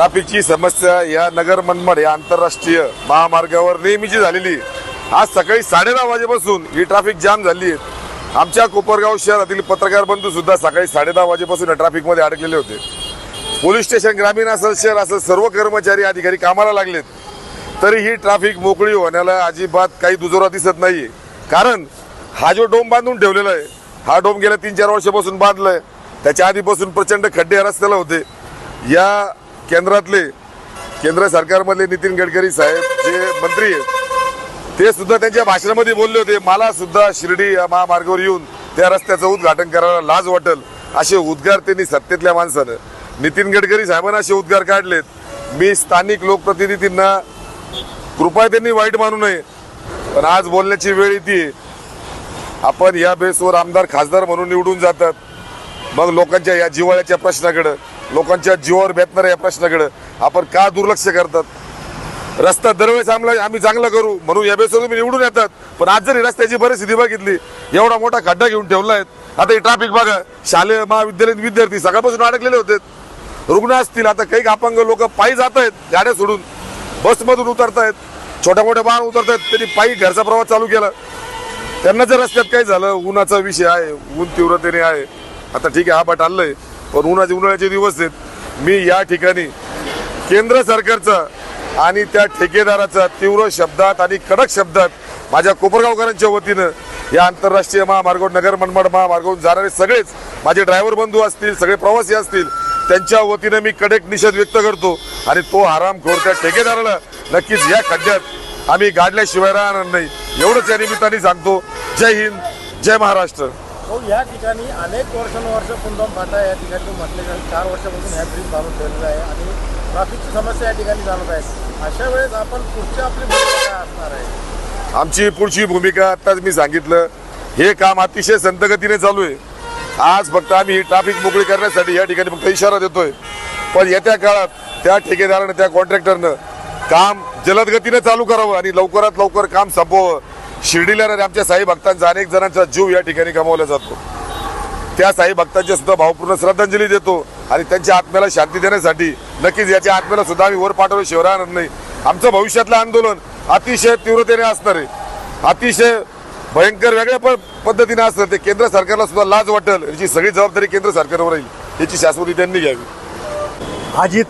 ट्राफिकची समस्या या नगर मनमाड या आंतरराष्ट्रीय महामार्गावर नेहमीची झालेली आज सकाळी साडेदहा वाजेपासून ही ट्रॅफिक जाम झाली आहे. आमच्या कोपरगाव शहरातील पत्रकार बंधू सुद्धा सकाळी साडेदहा वाजेपासून या ट्रॅफिकमध्ये अडकलेले होते. पोलीस स्टेशन ग्रामीण असेल शहर असेल सर्व कर्मचारी अधिकारी कामाला लागलेत. तरी ही ट्रॅफिक मोकळी होण्याला अजिबात काही दुजोरा दिसत नाही कारण हा जो डोम बांधून ठेवलेला आहे हा डोम गेल्या तीन चार वर्षापासून बांधलाय. त्याच्या आधीपासून प्रचंड खड्डे रस्त्याला होते. या केंद्रातले केंद्र सरकारमधले नितीन गडकरी साहेब जे मंत्री आहेत ते सुद्धा त्यांच्या भाषणामध्ये बोलले होते मला सुद्धा शिर्डी या महामार्गावर येऊन त्या रस्त्याचं उद्घाटन करायला लाज वाटेल. असे उद्गार त्यांनी सत्तेतल्या माणसानं. नितीन गडकरी साहेबांना असे उद्गार काढलेत मी स्थानिक लोकप्रतिनिधींना कृपया त्यांनी वाईट मानू नये पण आज बोलण्याची वेळ येते आपण या बेसवर आमदार खासदार म्हणून निवडून जातात. मग लोकांच्या या जिव्हाळ्याच्या प्रश्नाकडं लोकांच्या जीवावर बेतणाऱ्या या प्रश्नाकडे. आपण का दुर्लक्ष करतात? रस्ता दरवेळेस आम्हाला आम्ही चांगला करू म्हणून या बेसवर तुम्ही निवडून येतात. पण आज जरी रस्त्याची परिस्थिती बघितली एवढा मोठा खड्डा घेऊन ठेवला आहे. आता हे ट्रॅफिक बघा शालेय महाविद्यालयीन विद्यार्थी सकाळपासून अडकलेले होते. रुग्ण असतील आता काही अपंग लोक पायी जात आहेत गाड्या सोडून. बसमधून उतरतायत छोट्या मोठ्या वाहन उतरतायत त्यांनी पायी घरचा प्रवास चालू केला. त्यांना जर रस्त्यात काही झालं उन्हाचा विषय आहे ऊन तीव्रतेने आहे. आता ठीक आहे हा बट आलंय पण उन्हाचे उन्हाळ्याचे दिवस आहेत. मी या ठिकाणी केंद्र सरकारचा आणि त्या ठेकेदाराचा तीव्र शब्दात आणि कडक शब्दात माझ्या कोपरगावकरांच्या वतीनं या आंतरराष्ट्रीय महामार्गावर नगर मनमाड महामार्गावरून जाणारे सगळेच माझे ड्रायव्हर बंधू असतील सगळे प्रवासी असतील त्यांच्या वतीनं मी कडक निषेध व्यक्त करतो आणि तो हरामखोर त्या ठेकेदाराला नक्कीच या खड्ड्यात आम्ही गाडल्याशिवाय राहणार नाही. एवढंच या निमित्ताने सांगतो. जय हिंद जय महाराष्ट्र. हो या ठिकाणी अनेक वर्षानुवर्ष कुंदम फाटा या ठिकाणी म्हटले चार वर्षापासून ह्या ब्रिज बांधून ठेवलेला आहे आणि ट्रॅफिकची समस्या या ठिकाणी जाणवत आहे. अशा वेळेस आपण पुढची आपली भूमिका काय असणार आहे? आमची पुढची भूमिका आताच मी सांगितलं हे काम अतिशय संतगतीने चालू आहे. आज फक्त आम्ही ट्राफिक ट्रॅफिक मोकळी करण्यासाठी या ठिकाणी फक्त इशारा देतोय. पण येत्या काळात त्या ठेकेदारानं त्या कॉन्ट्रॅक्टरनं काम जलदगतीने चालू करावं आणि लवकरात लवकर काम संपवावं. शिर्डीला आणि आमच्या साई भक्तांचा अनेक जणांचा जीव या ठिकाणी गमावला जातो. त्या साई भक्तांच्या सुद्धा भावपूर्ण श्रद्धांजली देतो आणि त्यांच्या आत्म्याला शांती देण्यासाठी नक्कीच याच्या आत्म्याला सुद्धा आम्ही वर पाठवल्याशिवाय राहणार नाही. आमचं भविष्यातलं आंदोलन अतिशय तीव्रतेने असणार आहे. अतिशय भयंकर वेगळ्या प- पद्धतीने असणार ते केंद्र सरकारला सुद्धा लाज वाटेल. याची सगळी जबाबदारी केंद्र सरकारवर राहील. याची शाश्वती त्यांनी घ्यावी. अजित